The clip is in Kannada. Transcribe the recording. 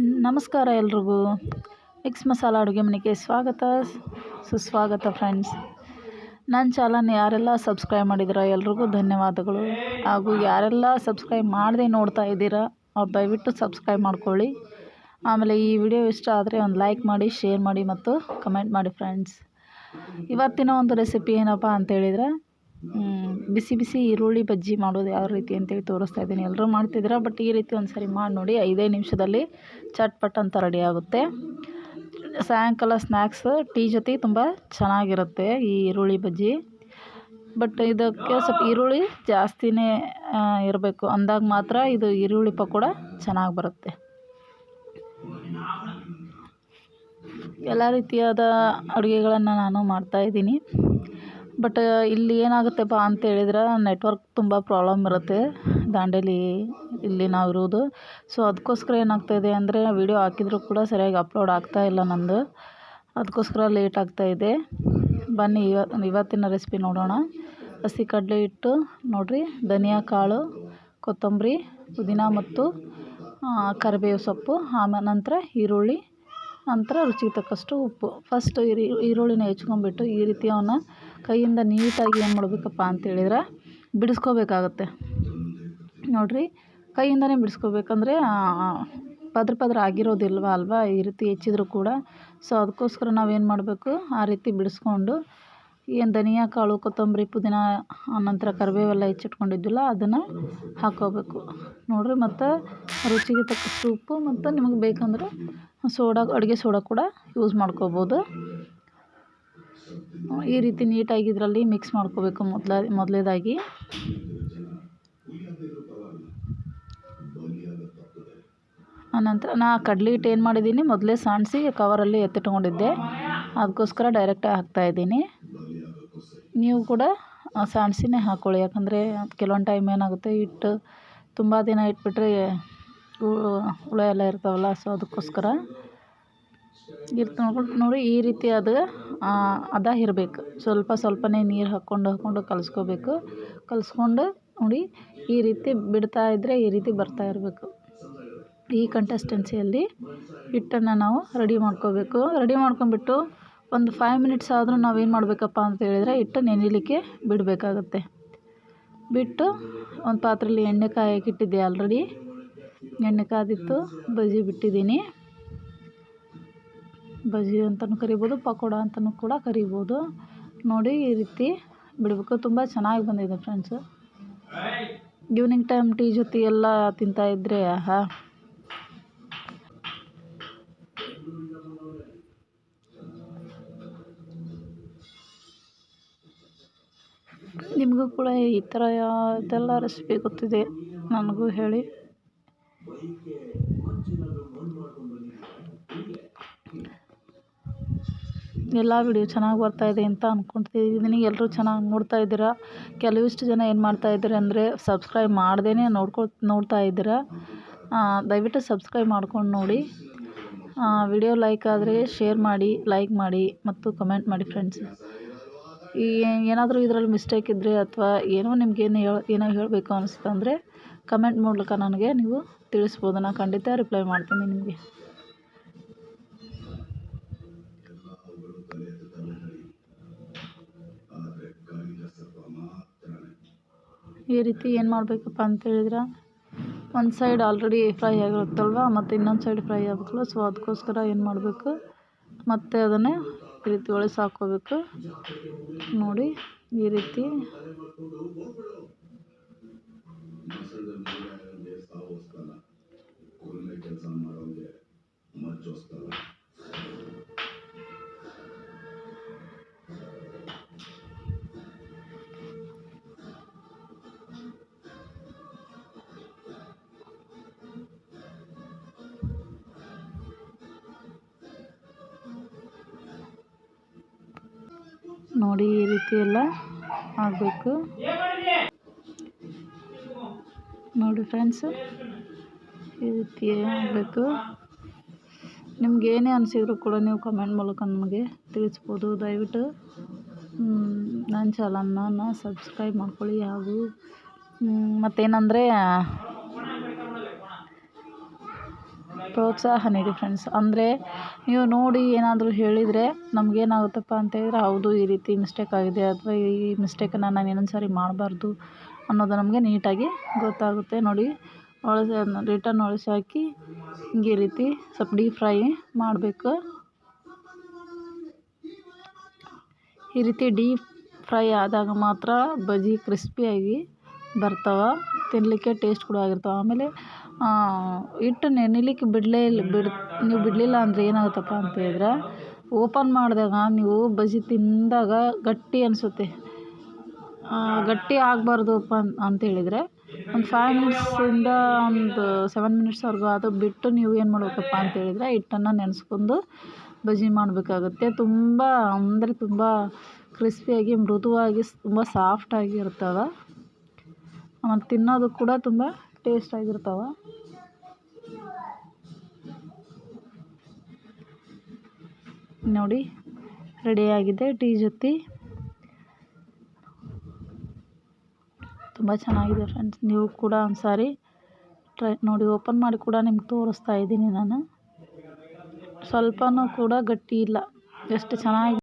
ನಮಸ್ಕಾರ ಎಲ್ರಿಗೂ. ಮಿಕ್ಸ್ ಮಸಾಲ ಅಡುಗೆ ಮನೆಗೆ ಸ್ವಾಗತ. ಸುಸ್ವಾಗತ ಫ್ರೆಂಡ್ಸ್ ನನ್ನ ಚಾನಲ್ನ ಯಾರೆಲ್ಲ ಸಬ್ಸ್ಕ್ರೈಬ್ ಮಾಡಿದಿರೋ ಎಲ್ರಿಗೂ ಧನ್ಯವಾದಗಳು. ಹಾಗೂ ಯಾರೆಲ್ಲ ಸಬ್ಸ್ಕ್ರೈಬ್ ಮಾಡದೆ ನೋಡ್ತಾ ಇದ್ದೀರಾ ಅವ್ರು ದಯವಿಟ್ಟು ಸಬ್ಸ್ಕ್ರೈಬ್ ಮಾಡ್ಕೊಳ್ಳಿ. ಆಮೇಲೆ ಈ ವಿಡಿಯೋ ಇಷ್ಟ ಆದರೆ ಒಂದು ಲೈಕ್ ಮಾಡಿ ಶೇರ್ ಮಾಡಿ ಮತ್ತು ಕಮೆಂಟ್ ಮಾಡಿ ಫ್ರೆಂಡ್ಸ್ ಇವತ್ತಿನ ಒಂದು ರೆಸಿಪಿ ಏನಪ್ಪ ಅಂತೇಳಿದರೆ ಬಿಸಿ ಬಿಸಿ ಈರುಳ್ಳಿ ಬಜ್ಜಿ ಮಾಡೋದು ಯಾವ ರೀತಿ ಅಂತೇಳಿ ತೋರಿಸ್ತಾ ಇದ್ದೀನಿ. ಎಲ್ಲರೂ ಮಾಡ್ತಿದ್ದೀರ? ಬಟ್ ಈ ರೀತಿ ಒಂದು ಸರಿ ಮಾಡಿ ನೋಡಿ, ಐದೇ ನಿಮಿಷದಲ್ಲಿ ಚಟ್ಪಟ್ ಅಂತ ರೆಡಿ ಆಗುತ್ತೆ. ಸಾಯಂಕಾಲ ಸ್ನ್ಯಾಕ್ಸ್ ಟೀ ಜೊತೆ ತುಂಬ ಚೆನ್ನಾಗಿರುತ್ತೆ ಈ ಈರುಳ್ಳಿ ಬಜ್ಜಿ. ಬಟ್ ಇದಕ್ಕೆ ಸ್ವಲ್ಪ ಈರುಳ್ಳಿ ಜಾಸ್ತಿನೇ ಇರಬೇಕು. ಅಂದಾಗ ಮಾತ್ರ ಇದು ಈರುಳ್ಳಿ ಪಕೋಡ ಚೆನ್ನಾಗಿ ಬರುತ್ತೆ. ಎಲ್ಲ ರೀತಿಯಾದ ಅಡುಗೆಗಳನ್ನು ನಾನು ಮಾಡ್ತಾಯಿದ್ದೀನಿ ಬಟ್ ಇಲ್ಲಿ ಏನಾಗುತ್ತೆಪ್ಪ ಅಂತ ಹೇಳಿದ್ರೆ ನೆಟ್ವರ್ಕ್ ತುಂಬ ಪ್ರಾಬ್ಲಮ್ ಇರುತ್ತೆ. ದಾಂಡೇಲಿ ಇಲ್ಲಿ ನಾವು ಇರೋದು. ಸೊ ಅದಕ್ಕೋಸ್ಕರ ಏನಾಗ್ತಾಯಿದೆ ಅಂದರೆ ವಿಡಿಯೋ ಹಾಕಿದರೂ ಕೂಡ ಸರಿಯಾಗಿ ಅಪ್ಲೋಡ್ ಆಗ್ತಾ ಇಲ್ಲ ನಂದು. ಅದಕ್ಕೋಸ್ಕರ ಲೇಟ್ ಆಗ್ತಾಯಿದೆ ಬನ್ನಿ ಇವತ್ತು ಇವತ್ತಿನ ರೆಸಿಪಿ ನೋಡೋಣ. ಹಸಿ ಕಡಲೆ ಹಿಟ್ಟು, ನೋಡಿರಿ, ಧನಿಯಾ ಕಾಳು, ಕೊತ್ತಂಬರಿ, ಪುದೀನ ಮತ್ತು ಕರಿಬೇವು ಸೊಪ್ಪು ಆಮೇಲೆ ನಂತರ ಈರುಳ್ಳಿ, ನಂತರ ರುಚಿಗೆ ತಕ್ಕಷ್ಟು ಉಪ್ಪು. ಫಸ್ಟ್ ಈರು, ಈರುಳ್ಳಿನ ಹೆಚ್ಕೊಂಡ್ಬಿಟ್ಟು ಈ ರೀತಿ ಅವನ್ನ ಕೈಯಿಂದ ನೀಟಾಗಿ ಏನು ಮಾಡಬೇಕಪ್ಪ ಅಂತೇಳಿದ್ರೆ ಬಿಡಿಸ್ಕೋಬೇಕಾಗತ್ತೆ. ನೋಡಿರಿ, ಕೈಯಿಂದನೇ ಬಿಡಿಸ್ಕೋಬೇಕಂದ್ರೆ ಪದ್ರ ಪದ್ರ ಆಗಿರೋದಿಲ್ವ ಅಲ್ವಾ? ಈ ರೀತಿ ಹೆಚ್ಚಿದ್ರು ಕೂಡ. ಸೊ ಅದಕ್ಕೋಸ್ಕರ ನಾವೇನು ಮಾಡಬೇಕು? ಆ ರೀತಿ ಬಿಡಿಸ್ಕೊಂಡು, ಏನು ಧನಿಯಾ, ಕಾಳು, ಕೊತ್ತಂಬರಿ, ಪುದೀನ ಆನಂತರ ಕರಿಬೇವೆಲ್ಲ ಹೆಚ್ಚಿಟ್ಕೊಂಡಿದ್ದಿಲ್ಲ, ಅದನ್ನು ಹಾಕ್ಕೋಬೇಕು ನೋಡಿರಿ, ಮತ್ತು ರುಚಿಗೆ ತಕ್ಕಷ್ಟು ಉಪ್ಪು, ಮತ್ತು ನಿಮಗೆ ಬೇಕಂದ್ರೆ ಸೋಡಾ, ಅಡುಗೆ ಸೋಡಾ ಕೂಡ ಯೂಸ್ ಮಾಡ್ಕೋಬೋದು. ಈ ರೀತಿ ನೀಟಾಗಿ ಇದರಲ್ಲಿ ಮಿಕ್ಸ್ ಮಾಡ್ಕೋಬೇಕು ಮೊದಲ, ಮೊದಲೇದಾಗಿ. ಆನಂತರ ನಾ ಕಡಲೆ ಹಿಟ್ಟು ಏನು ಮಾಡಿದ್ದೀನಿ, ಮೊದಲೇ ಸಾಣಿಸಿ ಕವರಲ್ಲಿ ಎತ್ತಿಟ್ಕೊಂಡಿದ್ದೆ. ಅದಕ್ಕೋಸ್ಕರ ಡೈರೆಕ್ಟಾಗಿ ಹಾಕ್ತಾಯಿದ್ದೀನಿ ನೀವು ಕೂಡ ಸಾಣಿಸಿನೇ ಹಾಕ್ಕೊಳ್ಳಿ ಯಾಕಂದರೆ ಕೆಲವೊಂದು ಟೈಮ್ ಏನಾಗುತ್ತೆ, ಹಿಟ್ಟು ತುಂಬ ದಿನ ಇಟ್ಬಿಟ್ರೆ ಹುಳ ಎಲ್ಲ ಇರ್ತಾವಲ್ಲ ಸೊ ಅದಕ್ಕೋಸ್ಕರ ಇರ್ತ ನೋಡಿ ಈ ರೀತಿ ಅದು ಅದ ಇರಬೇಕು. ಸ್ವಲ್ಪ ಸ್ವಲ್ಪನೇ ನೀರು ಹಾಕ್ಕೊಂಡು ಹಾಕ್ಕೊಂಡು ಕಲಸ್ಕೋಬೇಕು. ಕಲಸ್ಕೊಂಡು ನೋಡಿ ಈ ರೀತಿ ಬಿಡ್ತಾ ಇದ್ದರೆ ಈ ರೀತಿ ಬರ್ತಾ ಇರಬೇಕು. ಈ ಕಂಟೆಸ್ಟೆನ್ಸಿಯಲ್ಲಿ ಹಿಟ್ಟನ್ನು ನಾವು ರೆಡಿ ಮಾಡ್ಕೋಬೇಕು. ರೆಡಿ ಮಾಡ್ಕೊಂಬಿಟ್ಟು ಒಂದು ಫೈವ್ ಮಿನಿಟ್ಸ್ ಆದರೂ ನಾವೇನು ಮಾಡಬೇಕಪ್ಪ ಅಂತ ಹೇಳಿದರೆ ಹಿಟ್ಟು ನೆನಿಲಿಕ್ಕೆ ಬಿಡಬೇಕಾಗತ್ತೆ. ಬಿಟ್ಟು ಒಂದು ಪಾತ್ರೆಯಲ್ಲಿ ಎಣ್ಣೆ ಕಾಯಕ್ಕೆ ಇಟ್ಟಿದ್ದೆ ಆಲ್ರೆಡಿ ಎಣ್ಣೆ ಕಾದಿತ್ತು, ಬಜ್ಜಿ ಬಿಟ್ಟಿದ್ದೀನಿ. ಬಜ್ಜಿ ಅಂತಲೂ ಕರಿಬೋದು, ಪಕೋಡ ಅಂತಲೂ ಕೂಡ ಕರಿಬೋದು. ನೋಡಿ ಈ ರೀತಿ ಬಿಡಬೇಕು. ತುಂಬ ಚೆನ್ನಾಗಿ ಬಂದಿದೆ ಫ್ರೆಂಡ್ಸು ಈವ್ನಿಂಗ್ ಟೈಮ್ ಟೀ ಜೊತೆ ಎಲ್ಲ ತಿಂತಾಯಿದ್ರೆ ಆಹಾ. ನಿಮಗೂ ಕೂಡ ಈ ಥರ ಇದೆಲ್ಲ ರೆಸಿಪಿ ಗೊತ್ತಿದೆ, ನನಗೂ ಹೇಳಿ. ಎಲ್ಲ ವಿಡಿಯೋ ಚೆನ್ನಾಗಿ ಬರ್ತಾಯಿದೆ ಅಂತ ಅಂದ್ಕೊಳ್ತಿದ್ದೀನಿ ಎಲ್ಲರೂ ಚೆನ್ನಾಗಿ ನೋಡ್ತಾ ಇದ್ದೀರಾ? ಕೆಲವಿಷ್ಟು ಜನ ಏನು ಮಾಡ್ತಾ ಇದ್ದಾರೆ ಅಂದರೆ ಸಬ್ಸ್ಕ್ರೈಬ್ ಮಾಡ್ದೇ ನೋಡ್ಕೊ, ನೋಡ್ತಾ ಇದ್ದೀರಾ? ದಯವಿಟ್ಟು ಸಬ್ಸ್ಕ್ರೈಬ್ ಮಾಡ್ಕೊಂಡು ನೋಡಿ. ವಿಡಿಯೋ ಲೈಕ್ ಆದರೆ ಶೇರ್ ಮಾಡಿ ಲೈಕ್ ಮಾಡಿ ಮತ್ತು ಕಮೆಂಟ್ ಮಾಡಿ ಫ್ರೆಂಡ್ಸ್ ಈ, ಏನಾದರೂ ಇದರಲ್ಲಿ ಮಿಸ್ಟೇಕ್ ಇದ್ದರೆ ಅಥವಾ ಏನೋ ನಿಮ್ಗೇನು ಹೇಳ, ಏನೋ ಹೇಳಬೇಕು ಅನಿಸ್ತಂದರೆ ಕಮೆಂಟ್ ಮೂಲಕ ನನಗೆ ನೀವು ತಿಳಿಸ್ಬೋದು. ನಾನು ಖಂಡಿತ ರಿಪ್ಲೈ ಮಾಡ್ತೀನಿ ನಿಮಗೆ. ಈ ರೀತಿ ಏನು ಮಾಡಬೇಕಪ್ಪ ಅಂತ ಹೇಳಿದ್ರೆ, ಒಂದು ಸೈಡ್ ಆಲ್ರೆಡಿ ಫ್ರೈ ಆಗಿರುತ್ತಲ್ವ, ಮತ್ತು ಇನ್ನೊಂದು ಸೈಡ್ ಫ್ರೈ ಆಗಬೇಕಲ್ಲ ಸೊ ಅದಕ್ಕೋಸ್ಕರ ಏನು ಮಾಡಬೇಕು, ಮತ್ತು ಅದನ್ನೇ ಈ ರೀತಿ ಒಳಗೆ ಹಾಕ್ಕೋಬೇಕು ನೋಡಿ, ಈ ರೀತಿ ನೋಡಿ ಈ ರೀತಿ ಎಲ್ಲ ಆಗಬೇಕು. ನೋಡಿ ಫ್ರೆಂಡ್ಸು, ಈ ರೀತಿ ಆಗಬೇಕು. ನಿಮ್ಗೆ ಏನೇ ಅನಿಸಿದ್ರು ಕೂಡ ನೀವು ಕಮೆಂಟ್ ಮೂಲಕ ನಮಗೆ ತಿಳಿಸ್ಬೋದು. ದಯವಿಟ್ಟು ನನ್ನ ಚಾನಲ್ನ ಸಬ್ಸ್ಕ್ರೈಬ್ ಮಾಡ್ಕೊಳ್ಳಿ ಹಾಗೂ ಮತ್ತೇನಂದರೆ ಪ್ರೋತ್ಸಾಹ ನೀಡಿ ಫ್ರೆಂಡ್ಸ್ ಅಂದರೆ ನೀವು ನೋಡಿ ಏನಾದರೂ ಹೇಳಿದರೆ ನಮಗೇನಾಗುತ್ತಪ್ಪ ಅಂತ ಹೇಳಿದ್ರೆ ಹೌದು, ಈ ರೀತಿ ಮಿಸ್ಟೇಕ್ ಆಗಿದೆ ಅಥವಾ ಈ ಮಿಸ್ಟೇಕನ್ನು ನಾನು ಇನ್ನೊಂದು ಸಾರಿ ಮಾಡಬಾರ್ದು ಅನ್ನೋದು ನಮಗೆ ನೀಟಾಗಿ ಗೊತ್ತಾಗುತ್ತೆ. ನೋಡಿ ಒಳಗೆ ರಿಟರ್ನ್ ಒಳಸಿ ಹಾಕಿ ಹಿಂಗೆ ರೀತಿ ಸ್ವಲ್ಪ ಡೀಪ್ ಫ್ರೈ ಮಾಡಬೇಕು. ಈ ರೀತಿ ಡೀಪ್ ಫ್ರೈ ಆದಾಗ ಮಾತ್ರ ಬಜ್ಜಿ ಕ್ರಿಸ್ಪಿಯಾಗಿ ಬರ್ತವೆ ತಿನ್ನಲಿಕ್ಕೆ ಟೇಸ್ಟ್ ಕೂಡ ಆಗಿರ್ತವೆ. ಆಮೇಲೆ ಹಿಟ್ಟು ನೆನಿಲಿಕ್ಕೆ ಬಿಡಲೇ ಇಲ್ಲ ಬಿಡು, ನೀವು ಬಿಡಲಿಲ್ಲ ಅಂದರೆ ಏನಾಗುತ್ತಪ್ಪ ಅಂತ ಹೇಳಿದ್ರೆ, ಓಪನ್ ಮಾಡಿದಾಗ ನೀವು ಬಜ್ಜಿ ತಿಂದಾಗ ಗಟ್ಟಿ ಅನಿಸುತ್ತೆ. ಗಟ್ಟಿ ಆಗಬಾರ್ದಪ್ಪ ಅಂತ ಹೇಳಿದರೆ, ಒಂದು ಫೈವ್ ಮಿನಿಟ್ಸಿಂದ ಒಂದು ಸೆವೆನ್ ಮಿನಿಟ್ಸ್ವರೆಗೂ ಅದು ಬಿಟ್ಟು ನೀವು ಏನು ಮಾಡಬೇಕಪ್ಪ ಅಂತ ಹೇಳಿದರೆ, ಹಿಟ್ಟನ್ನು ನೆನೆಸ್ಕೊಂಡು ಬಜ್ಜಿ ಮಾಡಬೇಕಾಗುತ್ತೆ. ತುಂಬ, ಅಂದರೆ ತುಂಬ ಕ್ರಿಸ್ಪಿಯಾಗಿ, ಮೃದುವಾಗಿ ತುಂಬ ಸಾಫ್ಟಾಗಿ ಇರ್ತವೆ ಮತ್ತು ತಿನ್ನೋದು ಕೂಡ ತುಂಬ ಟೇಸ್ಟಾಗಿರ್ತವೆ ನೋಡಿ ರೆಡಿಯಾಗಿದೆ ಟೀ ಜೊತೆ. ತುಂಬ ಚೆನ್ನಾಗಿದೆ ಫ್ರೆಂಡ್ಸ್ ನೀವು ಕೂಡ ಒಂದು ಸಾರಿ ಟ್ರೈ ನೋಡಿ ಓಪನ್ ಮಾಡಿ ಕೂಡ ನಿಮ್ಗೆ ತೋರಿಸ್ತಾ ಇದ್ದೀನಿ ನಾನು. ಸ್ವಲ್ಪನೂ ಕೂಡ ಗಟ್ಟಿ ಇಲ್ಲ. ಎಷ್ಟು ಚೆನ್ನಾಗಿ